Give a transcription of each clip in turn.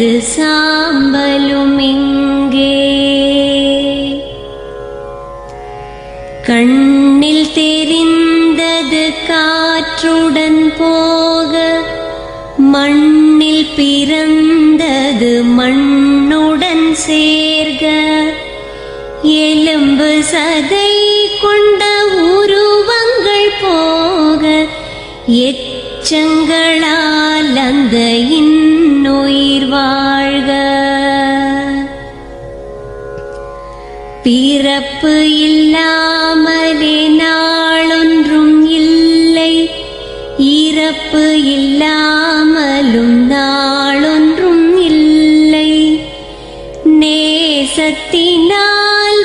எனது சாம்பலும் எங்கே கண்ணில் தெரிந்தது காற்றுடன் போக மண்ணில் பிறந்தது மண்ணுடன் சேர்க. எலும்பு சதை கொண்ட உருவங்கள் போக எச்சங்களால் அந்த இன் உயிர் வாழ்க. பிறப்பு இல்லாமலே நாளொன்றும் இல்லை. இறப்பு இல்லாமலும் நாளொன்றும் இல்லை. நேசத்தினால்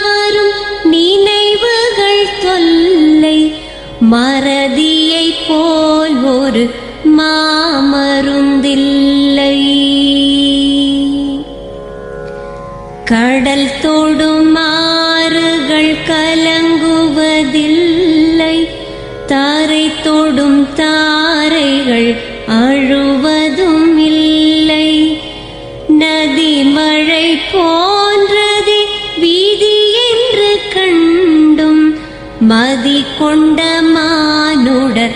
வரும் நினைவுகள் தொல்லை. மறதியைப் போல் ஒரு மாமருந்தில்லை. கடல் தொடுமாறுகள் கலங்குவதில்லை. தாரை தொடும் தாரைகள் அழுவதும் இல்லை நதி மழை போன்றது வீதி என்று கண்டும் மதி கொண்ட மானுடர்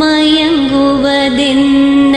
மயங்குவதென்ன?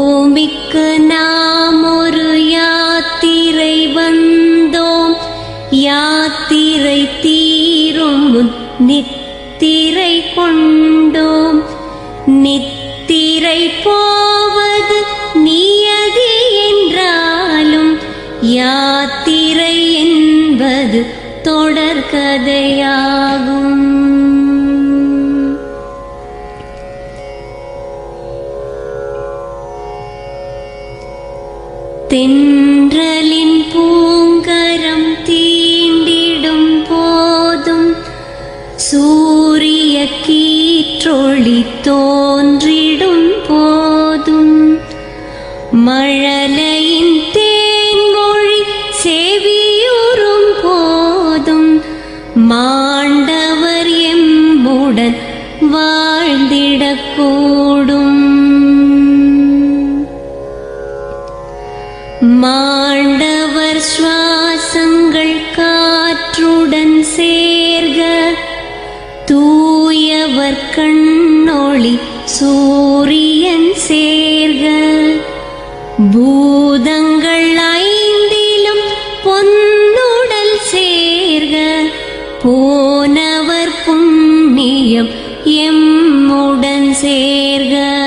நித்திரை கொண்டோம். நித்திரை போவது நியதி என்றாலும் யாத்திரை என்பது தொடர்கதையாகும் தென் ஒளி தோன்றிடும் போதும். மழலையின் தேன்மொழி செவியுறும் போதும். மாண்டவர் எம்புடன் வாழ்ந்திடக்கூடும். மாண்டவர் சுவாசங்கள் காற்றுடன் சேர்க. தூ அவர் கண்ணொளி சூரியன் சேர்க. பூதங்கள் ஐந்திலும் பொன்னுடல் சேர்க. போனவர் புண்ணியம் எம்முடன் சேர்க.